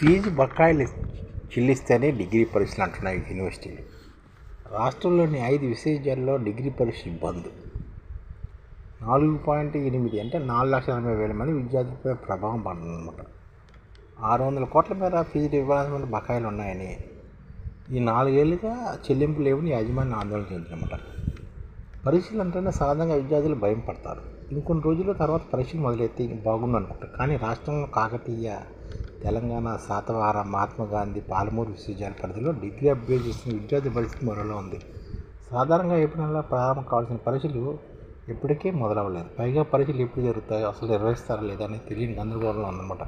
Fee బకాయిలు చెల్లిస్తేనే degree పరీక్షలు అంటున్నాయి యూనివర్సిటీలు. రాష్ట్రంలోని ఐదు విశ్వవిద్యాలయాల్లో డిగ్రీ పరీక్షలు బంద్. నాలుగు పాయింట్ ఎనిమిది అంటే నాలుగు లక్షల ఎనభై వేల మంది విద్యార్థులపై ప్రభావం పడుతుందన్నమాట ఆరు వందల కోట్ల మేర ఫీజు ఇవ్వాల్సిన బకాయిలు ఉన్నాయని. ఈ నాలుగేళ్ళుగా చెల్లింపు లేవని యాజమాన్యం ఆందోళన చెందినమాట పరీక్షలు అంటేనే సాధారణంగా విద్యార్థులు భయం పడతారు. ఇంకొన్ని రోజుల తర్వాత పరీక్షలు మొదలైతే బాగుండు అనుకుంటారు కానీ రాష్ట్రంలో కాకతీయ తెలంగాణ శాతవార మహాత్మా గాంధీ పాలమూరు విశ్వవిద్యాలయ పరిధిలో డిగ్రీ అభ్యర్థిస్తున్న విద్యార్థి పరిస్థితి మరోలో ఉంది. సాధారణంగా ఏప్రిల్ నెలలో ప్రారంభం కావాల్సిన పరీక్షలు ఇప్పటికే మొదలవ్వలేదు. పైగా పరీక్షలు ఎప్పుడు జరుగుతాయో అసలు నిర్వహిస్తారా లేదా అనేది తెలియని గందరగోళంలో ఉందన్నమాట.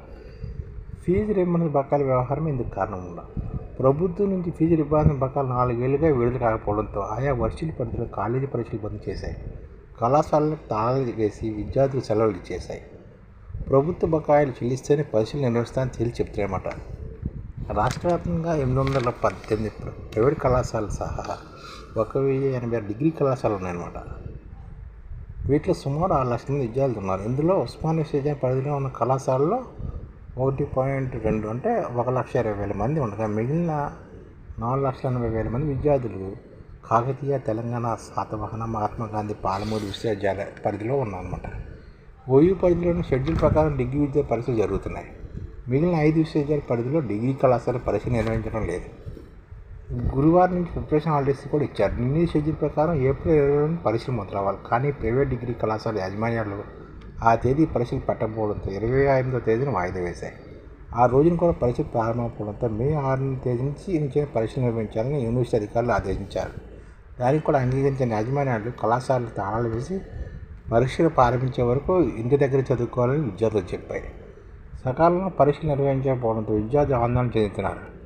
ఫీజు రియంబర్స్మెంట్ బకాయిల వ్యవహారం ఇందుకు కారణం ఉండదు ప్రభుత్వం నుంచి ఫీజు రియంబర్స్మెంట్ బకాయిలు నాలుగేళ్ళుగా విడుదల కాకపోవడంతో ఆయా వర్షీల పరిధిలో కాలేజీ పరీక్షలు బంద్ చేశాయి. కళాశాలలు తాళాలు వేసి విద్యార్థులు సెలవులు ఇచ్చేశాయి. ప్రభుత్వ బకాయిలు చెల్లిస్తేనే పరీక్షలు నిర్వహిస్తానని తేల్చి చెప్తున్నాయన్నమాట. రాష్ట్రవ్యాప్తంగా ఎనిమిది వందల పద్దెనిమిది ప్రైవేట్ కళాశాలలు సహా ఒక వెయ్యి ఎనభై ఆరు డిగ్రీ కళాశాలలు ఉన్నాయన్నమాట. వీటిలో సుమారు ఆరు లక్షల మంది విద్యార్థులు ఉన్నారు. ఇందులో ఉస్మానియా విశ్వవిద్యాలయం పరిధిలో ఉన్న కళాశాలలో ఒకటి పాయింట్ రెండు అంటే ఒక లక్ష ఇరవై వేల మంది ఉండగా మిగిలిన నాలుగు లక్షల ఎనభై వేల మంది విద్యార్థులు కాకతీయ తెలంగాణ శాతవాహన మహాత్మా గాంధీ పాలమూరు విశ్వవిద్యాలయ పరిధిలో ఉన్నానమాట ఓయూ పరిధిలోని షెడ్యూల్ ప్రకారం డిగ్రీ విద్యా పరీక్షలు జరుగుతున్నాయి. మిగిలిన ఐదు విశ్వవిద్యాలయ పరిధిలో డిగ్రీ కళాశాల పరీక్ష నిర్వహించడం లేదు. గురువారం నుంచి ప్రిపరేషన్ హాలిడేస్ కూడా ఇచ్చారు. నిన్న షెడ్యూల్ ప్రకారం ఏప్రిల్ ఇరవై రెండు పరీక్షలు మొదలవ్వాలి కానీ ప్రైవేట్ డిగ్రీ కళాశాల యాజమాన్యాలు ఆ తేదీ పరీక్షలు పెట్టకపోవడంతో ఇరవై ఎనిమిదో తేదీన వాయిదా వేశాయి. ఆ రోజున కూడా పరీక్షలు ప్రారంభమవడంతో మే ఆరు తేదీ నుంచి నుంచి పరీక్షలు నిర్వహించాలని యూనివర్సిటీ అధికారులు ఆదేశించారు. దానికి కూడా అంగీకరించిన యాజమాన్యాలు కళాశాలలు తాళాలు వేసి పరీక్షలు ప్రారంభించే వరకు ఇంటి దగ్గర చదువుకోవాలని విద్యార్థులు చెప్పాయి సకాలంలో పరీక్షలు నిర్వహించకపోవడంతో విద్యార్థులు ఆందోళన చెందుతున్నారు.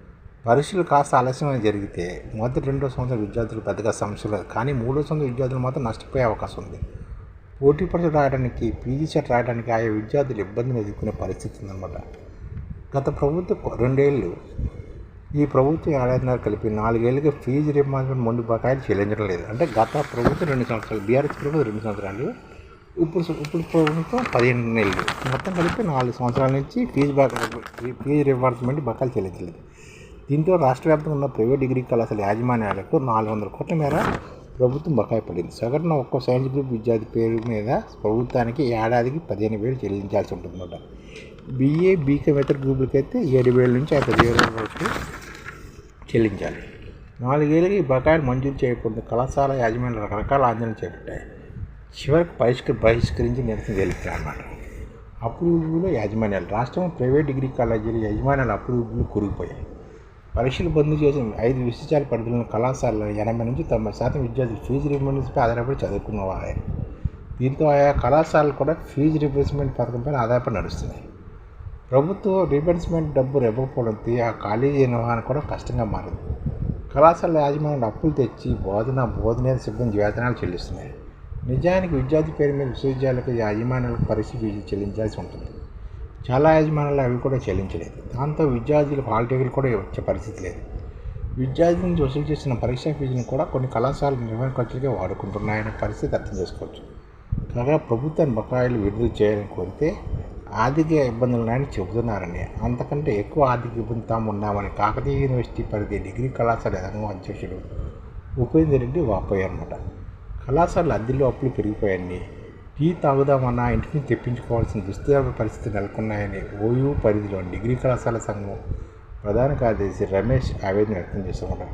పరీక్షలు కాస్త ఆలస్యమైన జరిగితే మొదటి రెండో సంవత్సరం విద్యార్థులు పెద్దగా సమస్య లేదు. కానీ మూడో సంవత్సరం విద్యార్థులు మాత్రం నష్టపోయే అవకాశం ఉంది. పోటీ పరీక్ష రాయడానికి పీజీ సెట్ రాయడానికి ఆయా విద్యార్థులు ఇబ్బందులు ఎదుర్కొనే పరిస్థితి ఉందన్నమాట. గత ప్రభుత్వం రెండేళ్ళు ఈ ప్రభుత్వం ఏడాదిన్నర కలిపి నాలుగేళ్ళుగా ఫీజు రిమార్మెంట్ మొండి బకాయిలు చెల్లించడం లేదు. అంటే గత ప్రభుత్వం రెండు సంవత్సరాలు బీఆర్ఎస్ ప్రభుత్వం రెండు సంవత్సరాలు ఇప్పుడు ఇప్పుడు ప్రభుత్వం పదిహేను నెలలు. మొత్తం కలిపి నాలుగు సంవత్సరాల నుంచి ఫీజు బకాయి ఫీజు రివార్స్మెంట్ బకాయిలు చెల్లించలేదు. దీంతో రాష్ట్ర వ్యాప్తంగా ఉన్న ప్రైవేట్ డిగ్రీ కళాశాల యాజమాన్యాలకు నాలుగు వందల కోట్ల మేర ప్రభుత్వం బకాయి పడింది. సగటున ఒక్కో సైన్స్ గ్రూప్ విద్యార్థి పేరు మీద ప్రభుత్వానికి ఏడాదికి పదిహేను వేలు చెల్లించాల్సి ఉంటుందన్నమాట. బీఏ బీకామ్ ఇతర గ్రూపులకి అయితే ఏడు వేల నుంచి ఆ పదివేల వరకు చెల్లించాలి. నాలుగేళ్ళకి ఈ బకాయిలు మంజూరు చేయకుండా కళాశాల యాజమాన్యాలు రకరకాల ఆందోళన చేపట్టాయి. చివరికి పరిష్కరి బహిష్కరించి నిరసన తెలిపారు అన్నమాట. అప్రూవ్లో యాజమాన్యాలు రాష్ట్రం ప్రైవేట్ డిగ్రీ కాలేజీలు యాజమాన్యాలు అప్రూవ్లు కురిగిపోయాయి పరీక్షలు బంద్ చేసిన ఐదు విశ్వవిద్యాలయ పరిధిలోని కళాశాలలో ఎనభై నుంచి తొంభై శాతం విద్యార్థులు ఫీజు రిమెంబర్స్పై ఆధారపడి చదువుకున్నవారే. దీంతో ఆయా కళాశాలలు కూడా ఫీజు రిబర్స్మెంట్ పథకంపై ఆధారపడి నడుస్తున్నాయి. ప్రభుత్వం రీబర్స్మెంట్ డబ్బు ఇవ్వకపోవడంతో ఆ కాలేజీ నిర్వహణ కూడా కష్టంగా మారింది. కళాశాల యాజమాన్యం అప్పులు తెచ్చి బోధన బోధనేతర సిబ్బంది వేతనాలు చెల్లిస్తున్నాయి. నిజానికి విద్యార్థి పేరు మీద విశ్వవిద్యాలయాలకు యాజమాన్యాలకు పరీక్ష ఫీజులు చెల్లించాల్సి ఉంటుంది. చాలా యాజమాన్యాలు అవి కూడా చెల్లించలేదు. దాంతో విద్యార్థులు హాల్ టికెట్లు కూడా వచ్చే పరిస్థితి లేదు. విద్యార్థుల నుంచి వసూలు చేసిన పరీక్షా ఫీజులను కూడా కొన్ని కళాశాలలు నిర్వహణ ఖర్చులుగా వాడుకుంటున్నాయనే పరిస్థితి అర్థం చేసుకోవచ్చు. కాగా ప్రభుత్వాన్ని బకాయిలు విడుదల చేయాలని కోరితే ఆర్థిక ఇబ్బందులు ఉన్నాయని చెబుతున్నారని అంతకంటే ఎక్కువ ఆర్థిక ఇబ్బంది తాము ఉన్నామని కాకతీయ యూనివర్సిటీ పరిధి డిగ్రీ కళాశాల సంఘం అధ్యక్షుడు ఉపేందర్ రెడ్డి వాపోయారన్నమాట. కళాశాల అద్దెలో అప్పులు పెరిగిపోయాయని టీ తాగుదామన్నా ఇంటికి తెప్పించుకోవాల్సిన దుస్థిర పరిస్థితి నెలకొన్నాయని ఓయూ పరిధిలో డిగ్రీ కళాశాల సంఘం ప్రధాన కార్యదర్శి రమేష్ ఆవేదన వ్యక్తం చేస్తున్నారు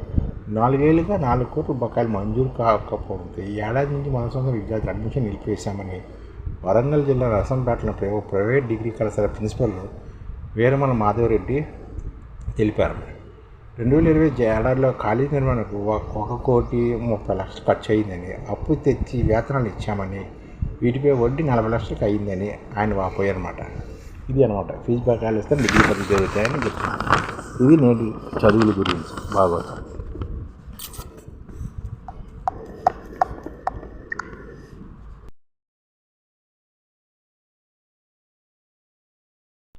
నాలుగేళ్ళుగా నాలుగు కోట్ల బకాయిలు మంజూరు కాకపోవడంతో ఈ ఏడాది నుంచి మన సొంత విద్యార్థులు అడ్మిషన్ నిలిపివేశామని వరంగల్ జిల్లా నరసంపేటలో ప్రైవే- ప్రైవేట్ డిగ్రీ కళాశాల ప్రిన్సిపల్ వీరమల మాధవరెడ్డి తెలిపారు. రెండు వేల ఇరవై ఏడాదిలో కాలేజీ నిర్మాణకు ఒక- కోటి ముప్పై లక్షలు ఖర్చు అయిందని అప్పు తెచ్చి వేతనాలు ఇచ్చామని వీటిపై వడ్డీ నలభై లక్షలకు అయిందని ఆయన వాపోయారన్నమాట. ఇది అనమాట. ఫీజు బకాయిలు ఇస్తే డిగ్రీ పద్ధతి జరుగుతాయని చెప్తున్నాను ఇది నేటి చదువుల గురించి. బాగోతాం